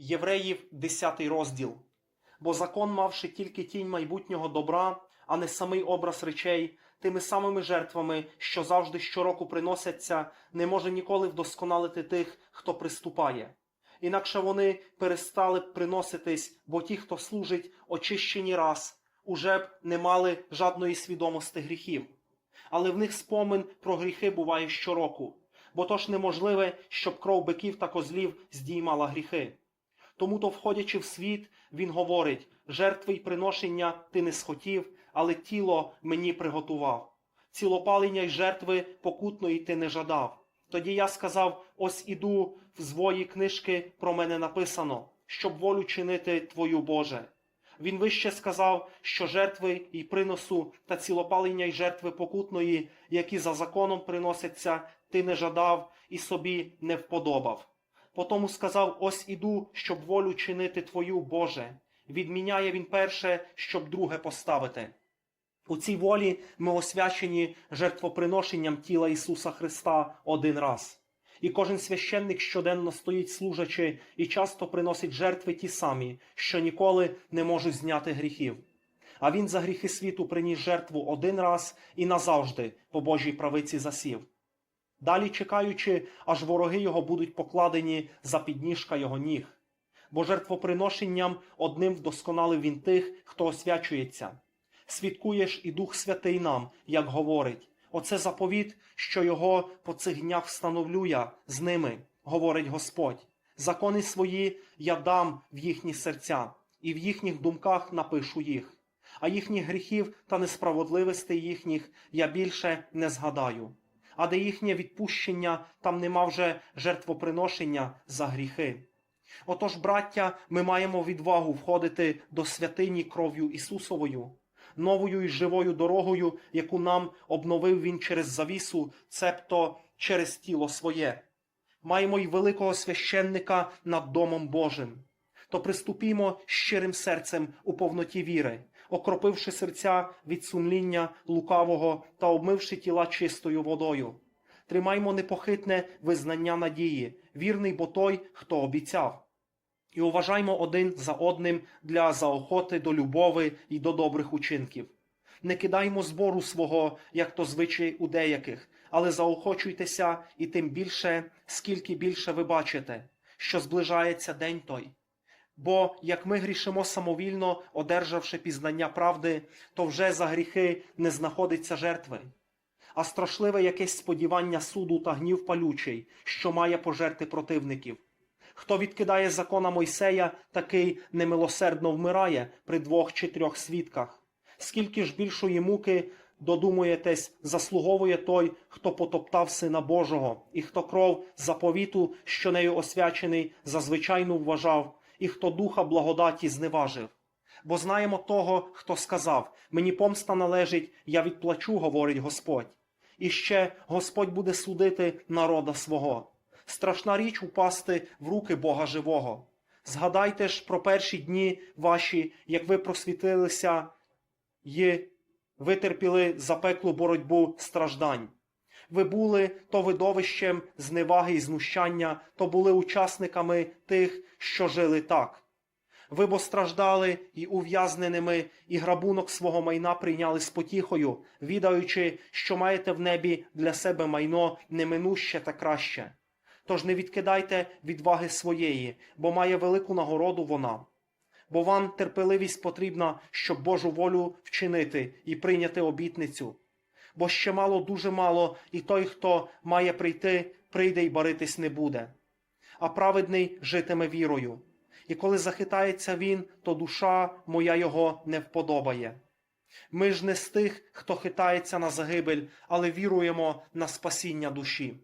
Євреїв 10 розділ. Бо закон, мавши тільки тінь майбутнього добра, а не самий образ речей, тими самими жертвами, що завжди щороку приносяться, не може ніколи вдосконалити тих, хто приступає. Інакше вони перестали б приноситись, бо ті, хто служить, очищені раз, уже б не мали жадної свідомості гріхів. Але в них спомин про гріхи буває щороку, бо то ж неможливе, щоб кров биків та козлів здіймала гріхи. Тому то, входячи в світ, він говорить: жертви й приношення ти не схотів, але тіло мені приготував. Цілопалення й жертви покутної ти не жадав. Тоді я сказав: ось іду в звої книжки про мене написано, щоб волю чинити твою Боже. Він вище сказав, що жертви й приносу та цілопалення й жертви покутної, які за законом приносяться, ти не жадав і собі не вподобав. Потому сказав: Ось іду, щоб волю чинити твою, Боже. Відміняє він перше, щоб друге поставити. У цій волі ми освячені жертвоприношенням тіла Ісуса Христа один раз. І кожен священник щоденно стоїть служачи і часто приносить жертви ті самі, що ніколи не можуть зняти гріхів. А він за гріхи світу приніс жертву один раз і назавжди по Божій правиці засів. Далі чекаючи, аж вороги його будуть покладені за підніжка його ніг. Бо жертвоприношенням одним вдосконалив він тих, хто освячується. Свідкуєш і Дух Святий нам, як говорить. Оце заповіт, що його по цих днях встановлю я з ними, говорить Господь. Закони свої я дам в їхні серця, і в їхніх думках напишу їх, а їхніх гріхів та несправедливостей їхніх я більше не згадаю. А де їхнє відпущення, там нема вже жертвоприношення за гріхи. Отож, браття, ми маємо відвагу входити до святині кров'ю Ісусовою, новою і живою дорогою, яку нам обновив Він через завісу, цебто через тіло своє. Маємо й великого священника над Домом Божим. То приступімо щирим серцем у повноті віри, окропивши серця від сумління лукавого та обмивши тіла чистою водою. Тримаймо непохитне визнання надії, вірний бо той, хто обіцяв. І уважаймо один за одним для заохоти до любови і до добрих учинків. Не кидаймо збору свого, як то звичай у деяких, але заохочуйтеся і тим більше, скільки більше ви бачите, що зближається день той. Бо як ми грішимо самовільно, одержавши пізнання правди, то вже за гріхи не знаходиться жертви, а страшливе якесь сподівання суду та гнів палючий, що має пожерти противників. Хто відкидає закона Мойсея, такий немилосердно вмирає при двох чи трьох свідках. Скільки ж більшої муки, додумуєтесь, заслуговує той, хто потоптав Сина Божого, і хто кров заповіту, що нею освячений, зазвичайно вважав, і хто духа благодаті зневажив. Бо знаємо того, хто сказав: Мені помста належить, я відплачу, говорить Господь. І ще Господь буде судити народа свого. Страшна річ упасти в руки Бога живого. Згадайте ж про перші дні ваші, як ви просвітилися і витерпіли запеклу боротьбу страждань. Ви були то видовищем зневаги і знущання, то були учасниками тих, що жили так. Ви бо страждали і ув'язненими, і грабунок свого майна прийняли з потіхою, відаючи, що маєте в небі для себе майно неминуще та краще. Тож не відкидайте відваги своєї, бо має велику нагороду вона. Бо вам терпеливість потрібна, щоб Божу волю вчинити і прийняти обітницю. Бо ще мало, дуже мало, і той, хто має прийти, прийде й баритись не буде. А праведний житиме вірою. І коли захитається він, то душа моя його не вподобає. Ми ж не з тих, хто хитається на загибель, але віруємо на спасіння душі.